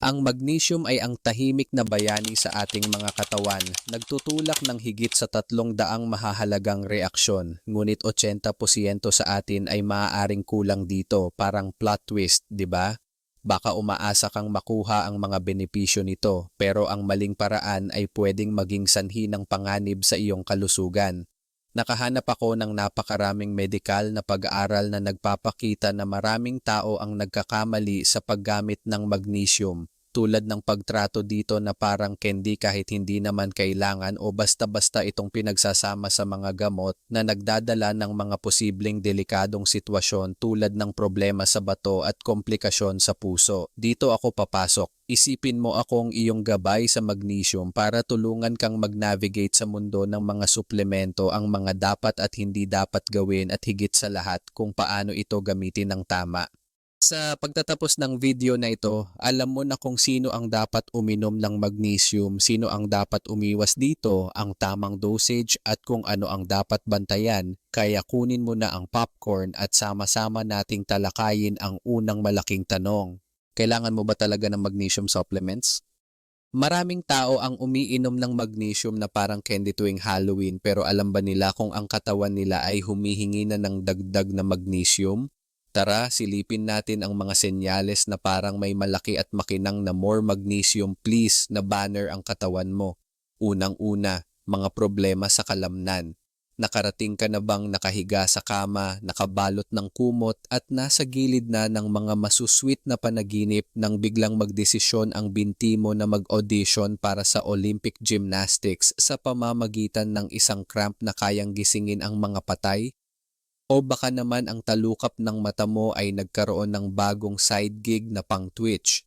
Ang magnesium ay ang tahimik na bayani sa ating mga katawan, nagtutulak ng higit sa tatlong daang mahahalagang reaksyon, ngunit 80% sa atin ay maaaring kulang dito, parang plot twist, di ba? Baka umaasa kang makuha ang mga benepisyo nito, pero ang maling paraan ay pwedeng maging sanhi ng panganib sa iyong kalusugan. Nakahanap ako ng napakaraming medikal na pag-aaral na nagpapakita na maraming tao ang nagkakamali sa paggamit ng magnesium tulad ng pagtrato dito na parang candy kahit hindi naman kailangan o basta-basta itong pinagsasama sa mga gamot na nagdadala ng mga posibleng delikadong sitwasyon tulad ng problema sa bato at komplikasyon sa puso. Dito ako papasok. Isipin mo akong iyong gabay sa magnesium para tulungan kang mag-navigate sa mundo ng mga suplemento ang mga dapat at hindi dapat gawin at higit sa lahat kung paano ito gamitin ng tama. Sa pagtatapos ng video na ito, alam mo na kung sino ang dapat uminom ng magnesium, sino ang dapat umiwas dito, ang tamang dosage at kung ano ang dapat bantayan. Kaya kunin mo na ang popcorn at sama-sama nating talakayin ang unang malaking tanong. Kailangan mo ba talaga ng magnesium supplements? Maraming tao ang umiinom ng magnesium na parang candy tuwing Halloween pero alam ba nila kung ang katawan nila ay humihingi na ng dagdag na magnesium? Tara, silipin natin ang mga senyales na parang may malaki at makinang na more magnesium please na banner ang katawan mo. Unang-una, mga problema sa kalamnan. Nakarating ka na bang nakahiga sa kama, nakabalot ng kumot at nasa gilid na ng mga masusweet na panaginip nang biglang magdesisyon ang binti mo na mag-audition para sa Olympic Gymnastics sa pamamagitan ng isang cramp na kayang gisingin ang mga patay? O baka naman ang talukap ng mata mo ay nagkaroon ng bagong side gig na pang Twitch.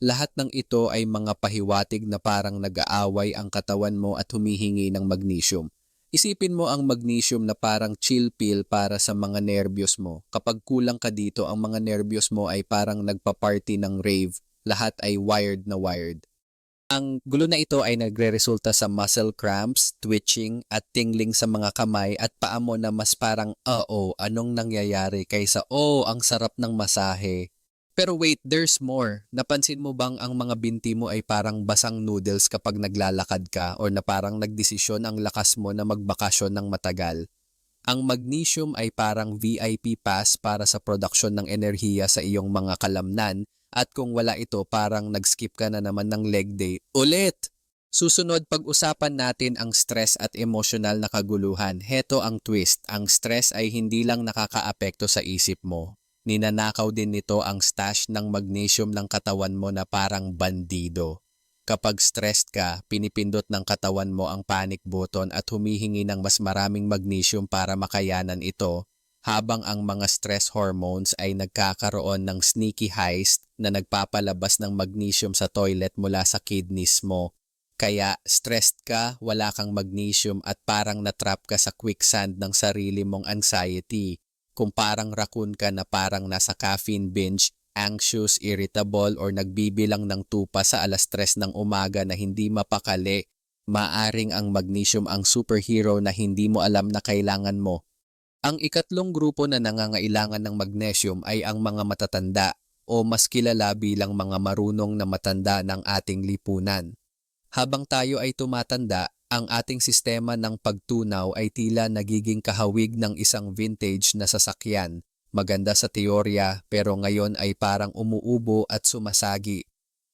Lahat ng ito ay mga pahiwatig na parang nag-aaway ang katawan mo at humihingi ng magnesium. Isipin mo ang magnesium na parang chill pill para sa mga nervyos mo. Kapag kulang ka dito, ang mga nervyos mo ay parang nagpa-party ng rave. Lahat ay wired na wired. Ang gulo na ito ay nagre-resulta sa muscle cramps, twitching at tingling sa mga kamay at paa mo na mas parang, oo, anong nangyayari kaysa, oh, ang sarap ng masahe. Pero wait, there's more. Napansin mo bang ang mga binti mo ay parang basang noodles kapag naglalakad ka or na parang nagdesisyon ang lakas mo na magbakasyon ng matagal? Ang magnesium ay parang VIP pass para sa produksyon ng enerhiya sa iyong mga kalamnan at kung wala ito parang nag-skip ka na naman ng leg day. Ulit! Susunod, pag-usapan natin ang stress at emosyonal na kaguluhan. Heto ang twist. Ang stress ay hindi lang nakakaapekto sa isip mo. Ninanakaw din nito ang stash ng magnesium ng katawan mo na parang bandido. Kapag stressed ka, pinipindot ng katawan mo ang panic button at humihingi ng mas maraming magnesium para makayanan ito habang ang mga stress hormones ay nagkakaroon ng sneaky heist na nagpapalabas ng magnesium sa toilet mula sa kidneys mo. Kaya stressed ka, wala kang magnesium at parang natrap ka sa quicksand ng sarili mong anxiety. Kung parang raccoon ka na parang nasa caffeine binge, anxious, irritable or nagbibilang ng tupa sa alas 3 ng umaga na hindi mapakali, maaring ang magnesium ang superhero na hindi mo alam na kailangan mo. Ang ikatlong grupo na nangangailangan ng magnesium ay ang mga matatanda o mas kilala bilang mga marunong na matanda ng ating lipunan. Habang tayo ay tumatanda, ang ating sistema ng pagtunaw ay tila nagiging kahawig ng isang vintage na sasakyan. Maganda sa teorya pero ngayon ay parang umuubo at sumasagi.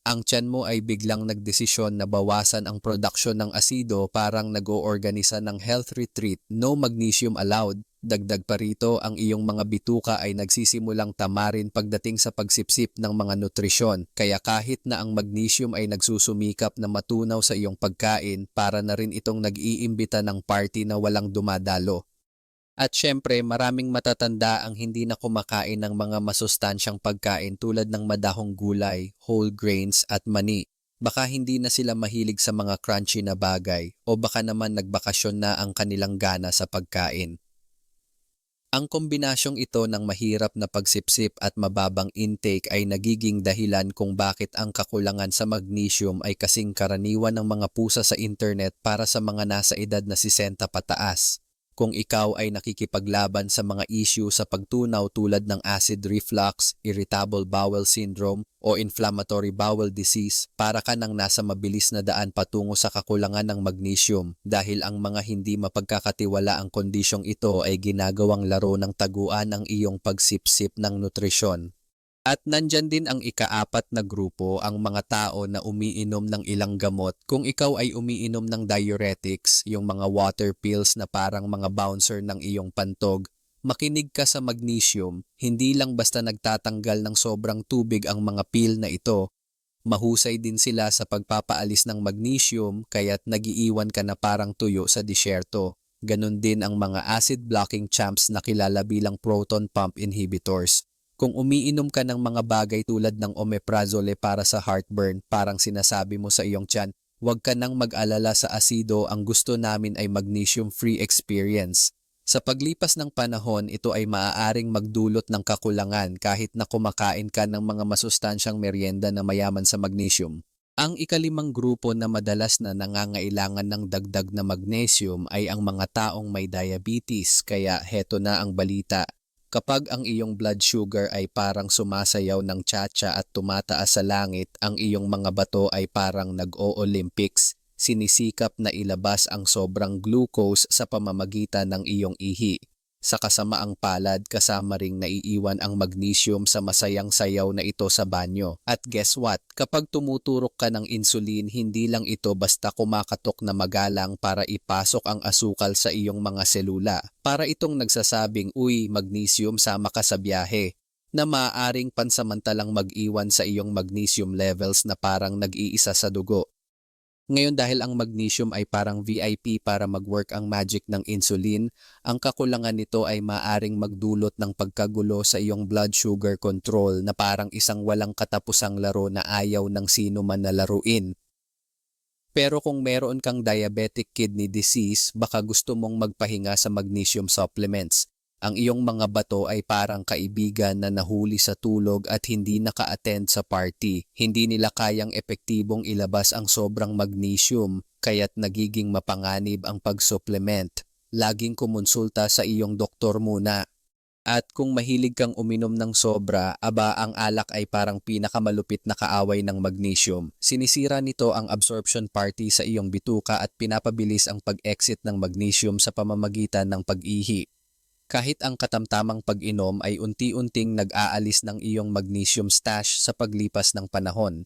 Ang tiyan mo ay biglang nagdesisyon na bawasan ang produksyon ng asido parang nag-oorganisa ng health retreat, no magnesium allowed. Dagdag pa rito, ang iyong mga bituka ay nagsisimulang tamarin pagdating sa pagsipsip ng mga nutrisyon. Kaya kahit na ang magnesium ay nagsusumikap na matunaw sa iyong pagkain, para na rin itong nag-iimbita ng party na walang dumadalo. At syempre, maraming matatanda ang hindi na kumakain ng mga masustansyang pagkain tulad ng madahong gulay, whole grains at mani. Baka hindi na sila mahilig sa mga crunchy na bagay o baka naman nagbakasyon na ang kanilang gana sa pagkain. Ang kombinasyong ito ng mahirap na pagsipsip at mababang intake ay nagiging dahilan kung bakit ang kakulangan sa magnesium ay kasing karaniwan ng mga pusa sa internet para sa mga nasa edad na 60 pataas. Kung ikaw ay nakikipaglaban sa mga issue sa pagtunaw tulad ng acid reflux, irritable bowel syndrome o inflammatory bowel disease para ka nang nasa mabilis na daan patungo sa kakulangan ng magnesium dahil ang mga hindi mapagkakatiwala ang kondisyong ito ay ginagawang laro ng taguan ang iyong pagsipsip ng nutrisyon. At nandyan din ang ikaapat na grupo, ang mga tao na umiinom ng ilang gamot. Kung ikaw ay umiinom ng diuretics, yung mga water pills na parang mga bouncer ng iyong pantog, makinig ka sa magnesium, hindi lang basta nagtatanggal ng sobrang tubig ang mga pill na ito. Mahusay din sila sa pagpapaalis ng magnesium kaya't nagiiwan ka na parang tuyo sa disyerto. Ganon din ang mga acid blocking champs na kilala bilang proton pump inhibitors. Kung umiinom ka ng mga bagay tulad ng omeprazole para sa heartburn, parang sinasabi mo sa iyong tiyan, huwag ka nang mag-alala sa asido, ang gusto namin ay magnesium-free experience. Sa paglipas ng panahon, ito ay maaaring magdulot ng kakulangan kahit na kumakain ka ng mga masustansyang merienda na mayaman sa magnesium. Ang ikalimang grupo na madalas na nangangailangan ng dagdag na magnesium ay ang mga taong may diabetes kaya heto na ang balita. Kapag ang iyong blood sugar ay parang sumasayaw ng tsa-tsa at tumataas sa langit, ang iyong mga bato ay parang nag-o-Olympics. Sinisikap na ilabas ang sobrang glucose sa pamamagitan ng iyong ihi. Sa kasamaang palad, kasama ring naiiwan ang magnesium sa masayang sayaw na ito sa banyo. At guess what? Kapag tumuturok ka ng insulin, hindi lang ito basta kumakatok na magalang para ipasok ang asukal sa iyong mga selula. Para itong nagsasabing, uy, magnesium, sama ka sa biyahe na maaaring pansamantalang mag-iwan sa iyong magnesium levels na parang nag-iisa sa dugo. Ngayon dahil ang magnesium ay parang VIP para mag-work ang magic ng insulin, ang kakulangan nito ay maaring magdulot ng pagkagulo sa iyong blood sugar control na parang isang walang katapusang laro na ayaw ng sino man na laruin. Pero kung meron kang diabetic kidney disease, baka gusto mong magpahinga sa magnesium supplements. Ang iyong mga bato ay parang kaibigan na nahuli sa tulog at hindi naka-attend sa party. Hindi nila kayang epektibong ilabas ang sobrang magnesium, kaya't nagiging mapanganib ang pag-supplement. Laging kumonsulta sa iyong doktor muna. At kung mahilig kang uminom ng sobra, aba ang alak ay parang pinakamalupit na kaaway ng magnesium. Sinisira nito ang absorption party sa iyong bituka at pinapabilis ang pag-exit ng magnesium sa pamamagitan ng pag-ihi. Kahit ang katamtamang pag-inom ay unti-unting nag-aalis ng iyong magnesium stash sa paglipas ng panahon.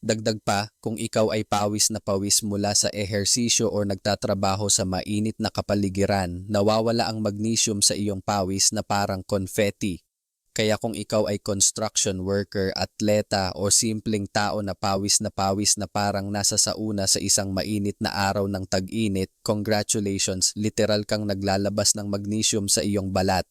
Dagdag pa, kung ikaw ay pawis na pawis mula sa ehersisyo o nagtatrabaho sa mainit na kapaligiran, nawawala ang magnesium sa iyong pawis na parang confetti. Kaya kung ikaw ay construction worker, atleta o simpleng tao na pawis na pawis na parang nasa sauna sa isang mainit na araw ng tag-init, congratulations, literal kang naglalabas ng magnesium sa iyong balat.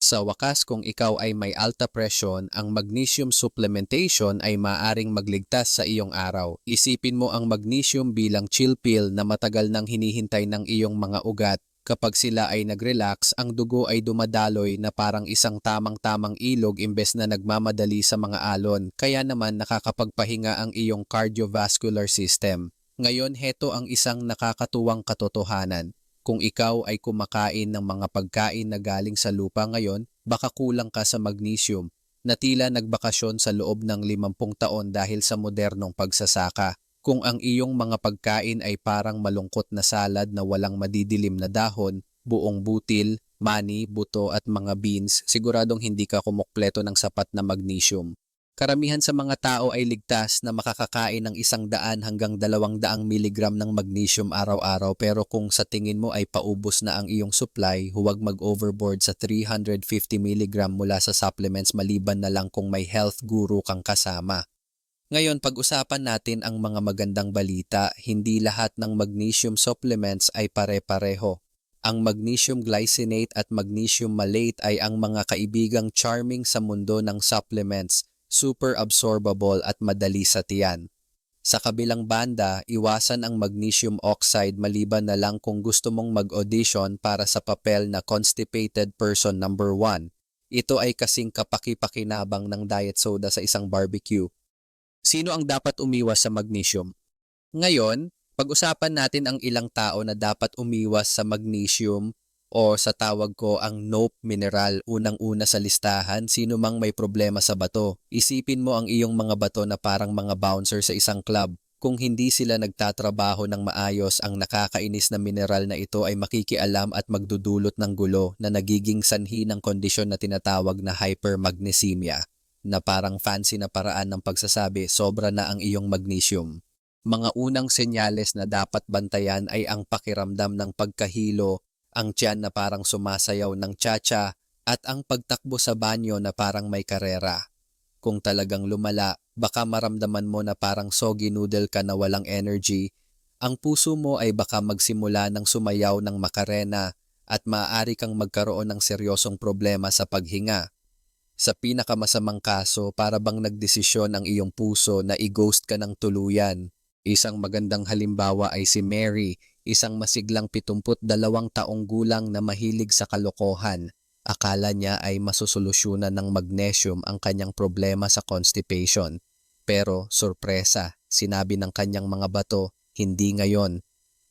Sa wakas kung ikaw ay may alta presyon, ang magnesium supplementation ay maaring magligtas sa iyong araw. Isipin mo ang magnesium bilang chill pill na matagal nang hinihintay ng iyong mga ugat Kapag sila ay nag-relax, ang dugo ay dumadaloy na parang isang tamang-tamang ilog imbes na nagmamadali sa mga alon. Kaya naman nakakapagpahinga ang iyong cardiovascular system. Ngayon, heto ang isang nakakatuwang katotohanan. Kung ikaw ay kumakain ng mga pagkain na galing sa lupa ngayon, baka kulang ka sa magnesium na tila nagbakasyon sa loob ng 50 taon dahil sa modernong pagsasaka. Kung ang iyong mga pagkain ay parang malungkot na salad na walang madidilim na dahon, buong butil, mani, buto at mga beans, siguradong hindi ka kumukpleto ng sapat na magnesium. Karamihan sa mga tao ay ligtas na makakakain ng isang daan hanggang dalawang daang miligram ng magnesium araw-araw pero kung sa tingin mo ay paubos na ang iyong supply, huwag mag-overboard sa 350 miligram mula sa supplements maliban na lang kung may health guru kang kasama. Ngayon, pag-usapan natin ang mga magandang balita. Hindi lahat ng magnesium supplements ay pare-pareho. Ang magnesium glycinate at magnesium malate ay ang mga kaibigang charming sa mundo ng supplements, super absorbable at madali sa tiyan. Sa kabilang banda, iwasan ang magnesium oxide maliban na lang kung gusto mong mag-audition para sa papel na constipated person number 1. Ito ay kasing kapaki-pakinabang ng diet soda sa isang barbecue. Sino ang dapat umiwas sa magnesium? Ngayon, pag-usapan natin ang ilang tao na dapat umiwas sa magnesium o sa tawag ko ang Nope Mineral unang-una sa listahan sino mang may problema sa bato. Isipin mo ang iyong mga bato na parang mga bouncer sa isang club. Kung hindi sila nagtatrabaho ng maayos, ang nakakainis na mineral na ito ay makikialam at magdudulot ng gulo na nagiging sanhi ng kondisyon na tinatawag na hypermagnesemia na parang fancy na paraan ng pagsasabi sobra na ang iyong magnesium. Mga unang senyales na dapat bantayan ay ang pakiramdam ng pagkahilo, ang tiyan na parang sumasayaw ng tsa at ang pagtakbo sa banyo na parang may karera. Kung talagang lumala, baka maramdaman mo na parang soggy noodle ka na walang energy. Ang puso mo ay baka magsimula ng sumayaw ng makarena at maaari kang magkaroon ng seryosong problema sa paghinga. Sa pinakamasamang kaso, para bang nagdesisyon ang iyong puso na i-ghost ka ng tuluyan. Isang magandang halimbawa ay si Mary, isang masiglang 72 taong gulang na mahilig sa kalokohan. Akala niya ay masusolusyonan ng magnesium ang kanyang problema sa constipation. Pero, sorpresa, sinabi ng kanyang mga bato, hindi ngayon.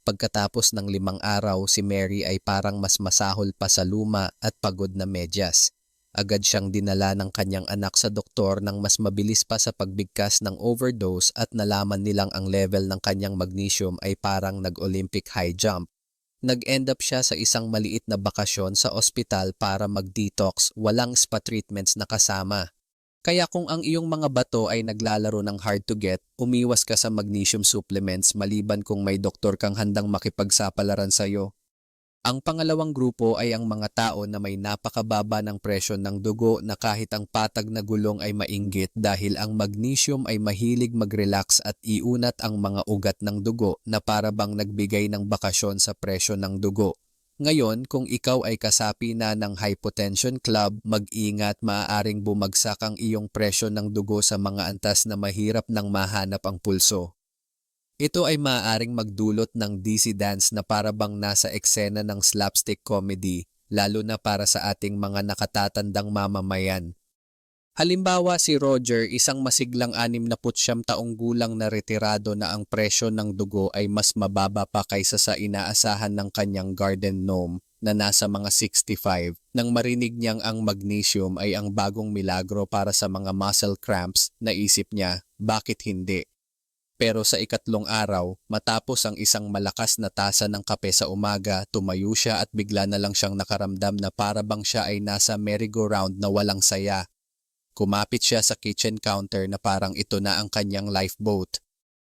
Pagkatapos ng limang araw, si Mary ay parang mas masahol pa sa luma at pagod na medyas. Agad siyang dinala ng kanyang anak sa doktor nang mas mabilis pa sa pagbigkas ng overdose at nalaman nilang ang level ng kanyang magnesium ay parang nag-Olympic high jump. Nag-end up siya sa isang maliit na bakasyon sa ospital para mag-detox, walang spa treatments na kasama. Kaya kung ang iyong mga bato ay naglalaro ng hard to get, umiwas ka sa magnesium supplements maliban kung may doktor kang handang makipagsapalaran sa iyo. Ang pangalawang grupo ay ang mga tao na may napakababa ng presyon ng dugo na kahit ang patag na gulong ay mainggit dahil ang magnesium ay mahilig mag-relax at iunat ang mga ugat ng dugo na para bang nagbigay ng bakasyon sa presyon ng dugo. Ngayon, kung ikaw ay kasapi na ng hypotension club, mag-ingat maaaring bumagsak ang iyong presyon ng dugo sa mga antas na mahirap nang mahanap ang pulso. Ito ay maaaring magdulot ng dizzy dance na para bang nasa eksena ng slapstick comedy, lalo na para sa ating mga nakatatandang mamamayan. Halimbawa si Roger, isang masiglang 69 taong gulang na retirado na ang presyo ng dugo ay mas mababa pa kaysa sa inaasahan ng kanyang garden gnome na nasa mga 65. Nang marinig niyang ang magnesium ay ang bagong milagro para sa mga muscle cramps, naisip niya, bakit hindi? Pero sa ikatlong araw, matapos ang isang malakas na tasa ng kape sa umaga, tumayo siya at bigla na lang siyang nakaramdam na para bang siya ay nasa merry-go-round na walang saya. Kumapit siya sa kitchen counter na parang ito na ang kanyang lifeboat.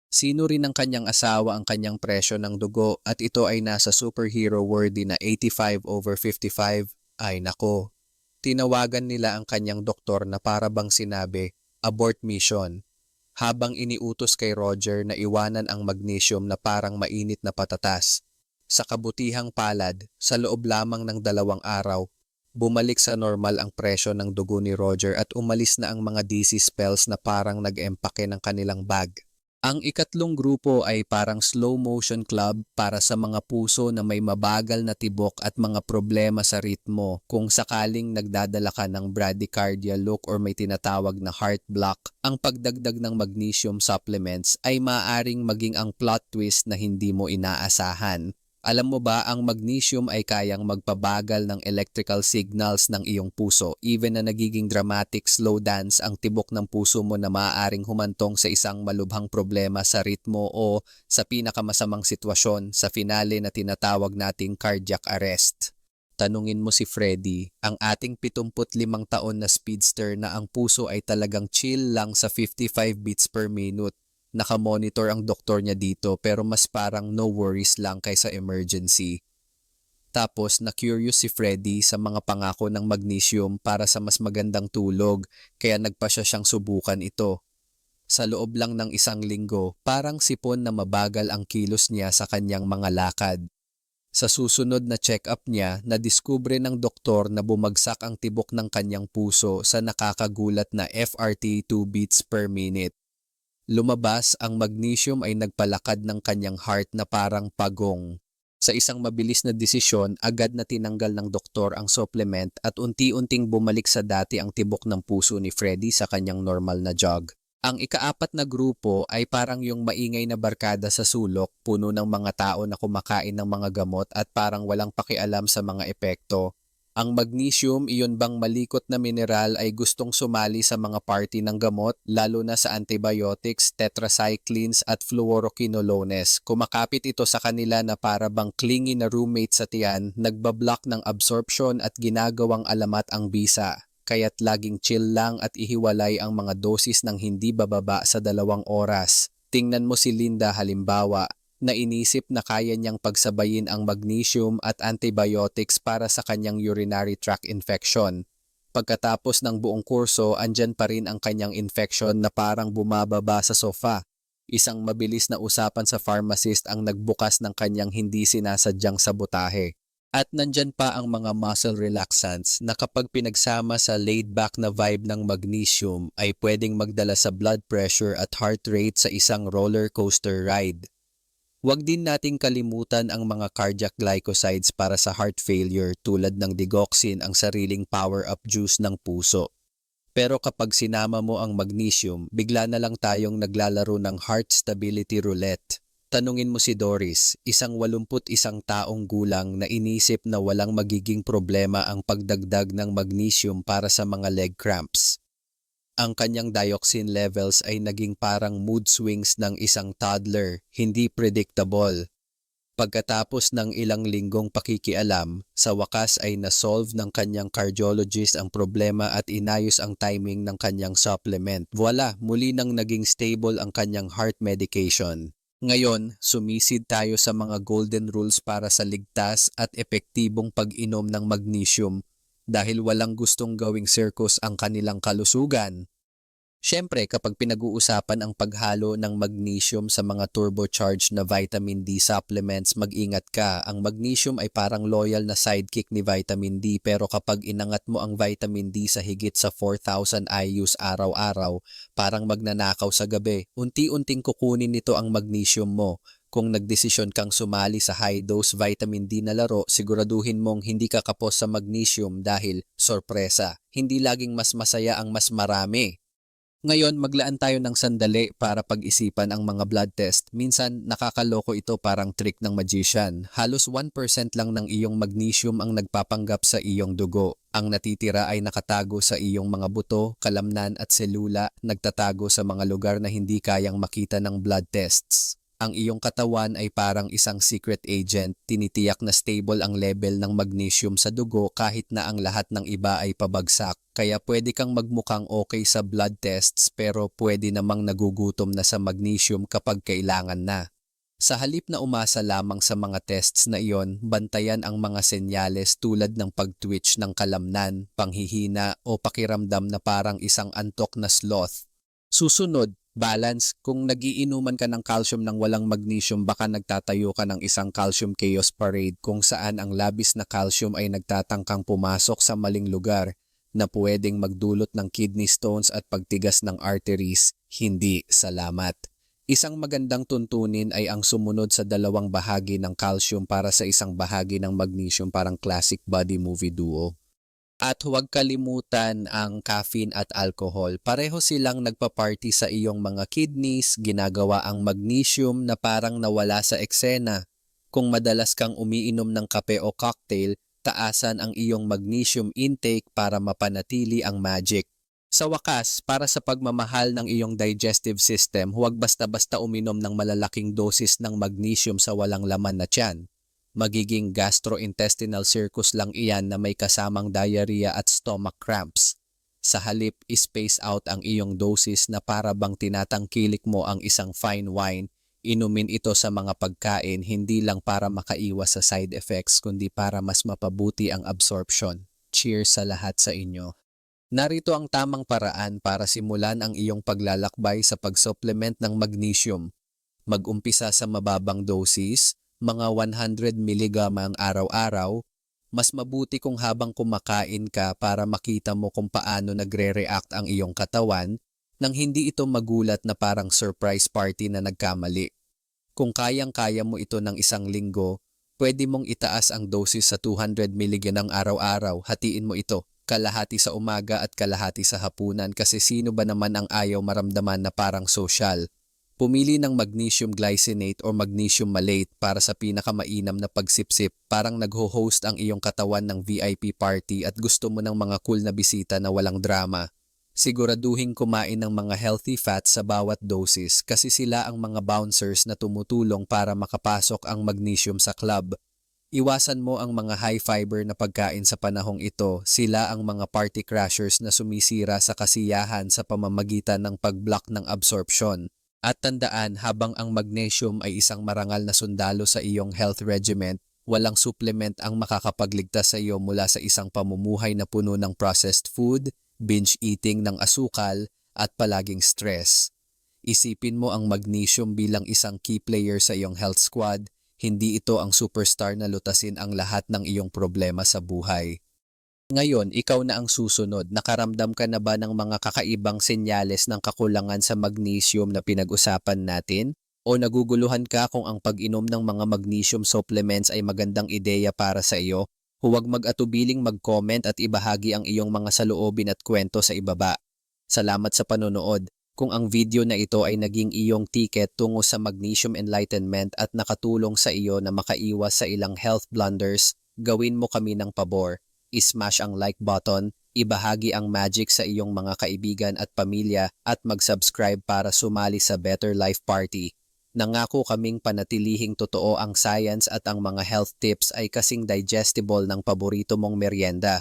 Sino rin ang kanyang asawa ang kanyang presyo ng dugo at ito ay nasa superhero worthy na 85 over 55? Ay nako. Tinawagan nila ang kanyang doktor na para bang sinabi, abort mission habang iniutos kay Roger na iwanan ang magnesium na parang mainit na patatas. Sa kabutihang palad, sa loob lamang ng dalawang araw, bumalik sa normal ang presyo ng dugo ni Roger at umalis na ang mga dizzy spells na parang nag-empake ng kanilang bag. Ang ikatlong grupo ay parang slow motion club para sa mga puso na may mabagal na tibok at mga problema sa ritmo. Kung sakaling nagdadala ka ng bradycardia look or may tinatawag na heart block, ang pagdagdag ng magnesium supplements ay maaaring maging ang plot twist na hindi mo inaasahan. Alam mo ba ang magnesium ay kayang magpabagal ng electrical signals ng iyong puso even na nagiging dramatic slow dance ang tibok ng puso mo na maaaring humantong sa isang malubhang problema sa ritmo o sa pinakamasamang sitwasyon sa finale na tinatawag nating cardiac arrest. Tanungin mo si Freddy, ang ating 75 taon na speedster na ang puso ay talagang chill lang sa 55 beats per minute nakamonitor ang doktor niya dito pero mas parang no worries lang kaysa emergency. Tapos na-curious si Freddy sa mga pangako ng magnesium para sa mas magandang tulog kaya nagpa siya siyang subukan ito. Sa loob lang ng isang linggo, parang sipon na mabagal ang kilos niya sa kanyang mga lakad. Sa susunod na check-up niya, nadiskubre ng doktor na bumagsak ang tibok ng kanyang puso sa nakakagulat na FRT 2 beats per minute. Lumabas ang magnesium ay nagpalakad ng kanyang heart na parang pagong. Sa isang mabilis na desisyon, agad na tinanggal ng doktor ang supplement at unti-unting bumalik sa dati ang tibok ng puso ni Freddy sa kanyang normal na jog. Ang ikaapat na grupo ay parang yung maingay na barkada sa sulok, puno ng mga tao na kumakain ng mga gamot at parang walang pakialam sa mga epekto. Ang magnesium, iyon bang malikot na mineral ay gustong sumali sa mga party ng gamot, lalo na sa antibiotics, tetracyclines at fluoroquinolones. Kumakapit ito sa kanila na para bang clingy na roommate sa tiyan, nagbablock ng absorption at ginagawang alamat ang bisa. Kaya't laging chill lang at ihiwalay ang mga dosis ng hindi bababa sa dalawang oras. Tingnan mo si Linda halimbawa, na inisip na kaya niyang pagsabayin ang magnesium at antibiotics para sa kanyang urinary tract infection. Pagkatapos ng buong kurso, andyan pa rin ang kanyang infection na parang bumababa sa sofa. Isang mabilis na usapan sa pharmacist ang nagbukas ng kanyang hindi sinasadyang sabotahe. At nandyan pa ang mga muscle relaxants na kapag pinagsama sa laid-back na vibe ng magnesium ay pwedeng magdala sa blood pressure at heart rate sa isang roller coaster ride. Huwag din nating kalimutan ang mga cardiac glycosides para sa heart failure tulad ng digoxin ang sariling power-up juice ng puso. Pero kapag sinama mo ang magnesium, bigla na lang tayong naglalaro ng heart stability roulette. Tanungin mo si Doris, isang 81 taong gulang na inisip na walang magiging problema ang pagdagdag ng magnesium para sa mga leg cramps ang kanyang dioxin levels ay naging parang mood swings ng isang toddler, hindi predictable. Pagkatapos ng ilang linggong pakikialam, sa wakas ay nasolve ng kanyang cardiologist ang problema at inayos ang timing ng kanyang supplement. Voila, muli nang naging stable ang kanyang heart medication. Ngayon, sumisid tayo sa mga golden rules para sa ligtas at epektibong pag-inom ng magnesium dahil walang gustong gawing circus ang kanilang kalusugan. Siyempre, kapag pinag-uusapan ang paghalo ng magnesium sa mga turbocharged na vitamin D supplements, mag-ingat ka. Ang magnesium ay parang loyal na sidekick ni vitamin D pero kapag inangat mo ang vitamin D sa higit sa 4,000 IUs araw-araw, parang magnanakaw sa gabi. Unti-unting kukunin nito ang magnesium mo. Kung nagdesisyon kang sumali sa high-dose vitamin D na laro, siguraduhin mong hindi ka kapos sa magnesium dahil sorpresa. Hindi laging mas masaya ang mas marami. Ngayon, maglaan tayo ng sandali para pag-isipan ang mga blood test. Minsan, nakakaloko ito parang trick ng magician. Halos 1% lang ng iyong magnesium ang nagpapanggap sa iyong dugo. Ang natitira ay nakatago sa iyong mga buto, kalamnan at selula, nagtatago sa mga lugar na hindi kayang makita ng blood tests. Ang iyong katawan ay parang isang secret agent, tinitiyak na stable ang level ng magnesium sa dugo kahit na ang lahat ng iba ay pabagsak. Kaya pwede kang magmukhang okay sa blood tests pero pwede namang nagugutom na sa magnesium kapag kailangan na. Sa halip na umasa lamang sa mga tests na iyon, bantayan ang mga senyales tulad ng pag-twitch ng kalamnan, panghihina o pakiramdam na parang isang antok na sloth. Susunod, balance. Kung nagiinuman ka ng calcium ng walang magnesium, baka nagtatayo ka ng isang calcium chaos parade kung saan ang labis na calcium ay nagtatangkang pumasok sa maling lugar na pwedeng magdulot ng kidney stones at pagtigas ng arteries. Hindi salamat. Isang magandang tuntunin ay ang sumunod sa dalawang bahagi ng calcium para sa isang bahagi ng magnesium parang classic body movie duo. At huwag kalimutan ang caffeine at alcohol. Pareho silang nagpa-party sa iyong mga kidneys, ginagawa ang magnesium na parang nawala sa eksena. Kung madalas kang umiinom ng kape o cocktail, taasan ang iyong magnesium intake para mapanatili ang magic. Sa wakas, para sa pagmamahal ng iyong digestive system, huwag basta-basta uminom ng malalaking dosis ng magnesium sa walang laman na tiyan magiging gastrointestinal circus lang iyan na may kasamang diarrhea at stomach cramps. Sa halip, space out ang iyong dosis na para bang tinatangkilik mo ang isang fine wine, inumin ito sa mga pagkain hindi lang para makaiwas sa side effects kundi para mas mapabuti ang absorption. Cheers sa lahat sa inyo. Narito ang tamang paraan para simulan ang iyong paglalakbay sa pag-supplement ng magnesium. Mag-umpisa sa mababang dosis, mga 100 mg ang araw-araw, mas mabuti kung habang kumakain ka para makita mo kung paano nagre-react ang iyong katawan nang hindi ito magulat na parang surprise party na nagkamali. Kung kayang-kaya mo ito ng isang linggo, pwede mong itaas ang dosis sa 200 mg ng araw-araw, hatiin mo ito. kalahati sa umaga at kalahati sa hapunan kasi sino ba naman ang ayaw maramdaman na parang social. Pumili ng magnesium glycinate o magnesium malate para sa pinakamainam na pagsipsip parang nagho-host ang iyong katawan ng VIP party at gusto mo ng mga cool na bisita na walang drama. Siguraduhin kumain ng mga healthy fats sa bawat dosis kasi sila ang mga bouncers na tumutulong para makapasok ang magnesium sa club. Iwasan mo ang mga high fiber na pagkain sa panahong ito, sila ang mga party crashers na sumisira sa kasiyahan sa pamamagitan ng pag-block ng absorption. At tandaan, habang ang magnesium ay isang marangal na sundalo sa iyong health regimen, walang supplement ang makakapagligtas sa iyo mula sa isang pamumuhay na puno ng processed food, binge eating ng asukal, at palaging stress. Isipin mo ang magnesium bilang isang key player sa iyong health squad, hindi ito ang superstar na lutasin ang lahat ng iyong problema sa buhay. Ngayon, ikaw na ang susunod. Nakaramdam ka na ba ng mga kakaibang senyales ng kakulangan sa magnesium na pinag-usapan natin? O naguguluhan ka kung ang pag-inom ng mga magnesium supplements ay magandang ideya para sa iyo? Huwag mag-atubiling mag-comment at ibahagi ang iyong mga saloobin at kwento sa ibaba. Salamat sa panonood. Kung ang video na ito ay naging iyong ticket tungo sa magnesium enlightenment at nakatulong sa iyo na makaiwas sa ilang health blunders, gawin mo kami ng pabor ismash ang like button, ibahagi ang magic sa iyong mga kaibigan at pamilya at mag-subscribe para sumali sa Better Life Party. Nangako kaming panatilihing totoo ang science at ang mga health tips ay kasing digestible ng paborito mong merienda.